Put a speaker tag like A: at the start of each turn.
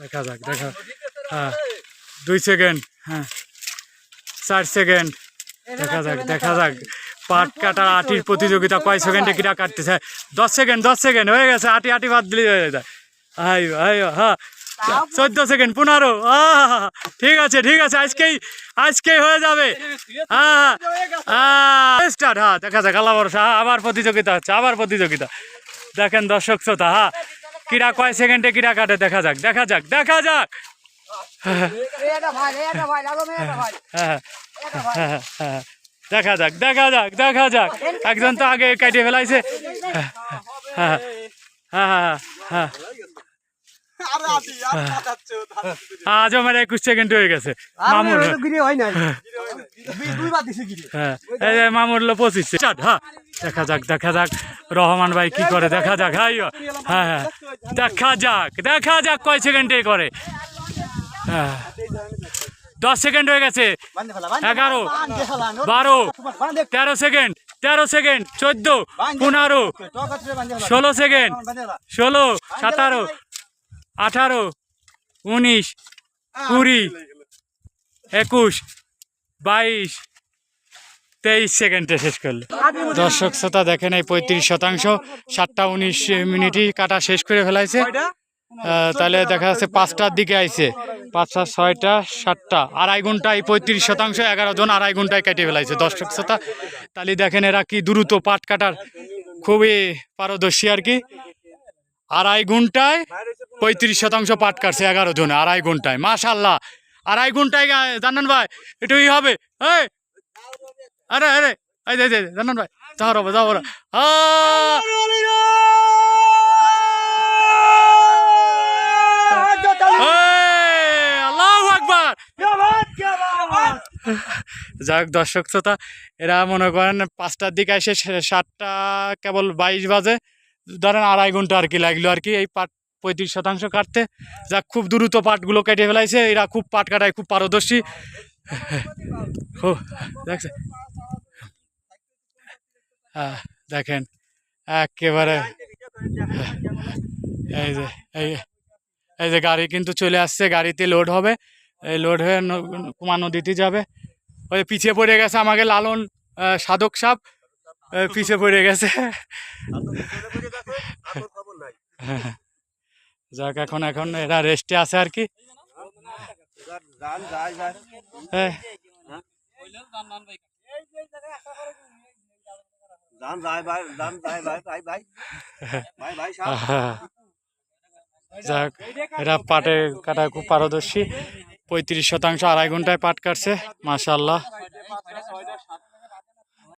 A: দেখা যাক, দেখা হ্যাঁ। দুই সেকেন্ড হ্যাঁ। চার সেকেন্ড দেখা যাক দেখা যাক। পাট কাটার আটির প্রতিযোগিতা কয় সেকেন্ডে কিরা কাটতেছে? দশ সেকেন্ড দশ সেকেন্ড হয়ে গেছে, আটি আটি বাদ দিলে, হয়ে যায়। আই আই হ্যাঁ চোদ্দ সেকেন্ড পনেরো ঠিক আছে ঠিক আছে, আজকেই আজকেই হয়ে যাবে। হ্যাঁ স্টার্ট হ্যাঁ দেখা যাক, আল্লাহ আবার প্রতিযোগিতা হচ্ছে, আবার প্রতিযোগিতা। দেখেন দর্শক শ্রোতা হ্যাঁ কিরা কয় সেকেন্ডে কিরা কাটে? দেখা যাক দেখা যাক দেখা যাক। দেখা যাক দেখা যাক দেখা যাক। একজন তো আগে কেটে ফেলাইছে। হ্যাঁ হ্যাঁ আজ আমার একুশ সেকেন্ড হয়ে গেছে। মামুর
B: গিরি হয়
A: হ্যাঁ মামুর হলো পঁচিশ। হ্যাঁ দেখা যাক দেখা যাক। রহমান ভাই কি করে দেখা যাক। হাই হ্যাঁ হ্যাঁ দেখা যাক দেখা যাক কয় সেকেন্ডে করে। হ্যাঁ। দশ সেকেন্ড হয়ে গেছে। এগারো বারো তেরো সেকেন্ড তেরো সেকেন্ড চোদ্দ পনেরো ষোলো সেকেন্ড ষোলো সতেরো আঠারো উনিশ কুড়ি একুশ বাইশ তেইশ সেকেন্ডে শেষ করল। দর্শক শ্রোতা দেখেন এই পঁয়ত্রিশ শতাংশ সাতটা উনিশ মিনিটই কাটা শেষ করে ফেলাইছে। তাহলে দেখা যাচ্ছে পাঁচটার দিকে আইছে। পাঁচটা ছয়টা সাতটা আড়াই ঘন্টায় পঁয়ত্রিশ শতাংশ এগারো জন আড়াই ঘন্টায় কেটে ফেলাইছে। দর্শক শ্রোতা তাহলে দেখেন এরা কি দ্রুত পাট কাটার খুবই পারদর্শী আর কি। আড়াই ঘন্টায় পঁয়ত্রিশ শতাংশ পাট কাটছে এগারো জনে আড়াই ঘন্টায়। মাশাল্লাহ আড়াই ঘন্টায় জানান ভাই একটু ই হবে? আরে আরে! যে, জানান ভাই যাও রবা যাও রা আল্লাহু আকবার! যাক দর্শক শ্রোতা এরা মনে করেন পাঁচটার দিকে এসে সাতটা কেবল বাইশ বাজে। ধরেন আড়াই ঘণ্টা আর কি লাগল আর কি এই পাট পঁয়ত্রিশ শতাংশ কাটতে যা খুব দ্রুত পাটগুলো কেটে ফেলাইছে এরা খুব পাট কাটায় খুব পারদর্শী দেখছে হ্যাঁ দেখেন একেবারে এই যে এই এই যে গাড়ি কিন্তু চলে আসছে গাড়িতে লোড হবে এই লোড হয়ে কুমা নদীতে যাবে ওই পিছিয়ে পড়ে গেছে আমাকে লালন সাধক সাপ পিছিয়ে পড়ে গেছে যাক, এখন এখন এরা রেস্টে আছে আর কি। যাক, এরা পাটে কাটায় খুব পারদর্শী পঁয়ত্রিশ শতাংশ আড়াই ঘন্টায় পাট কাটছে মাশাল্লাহ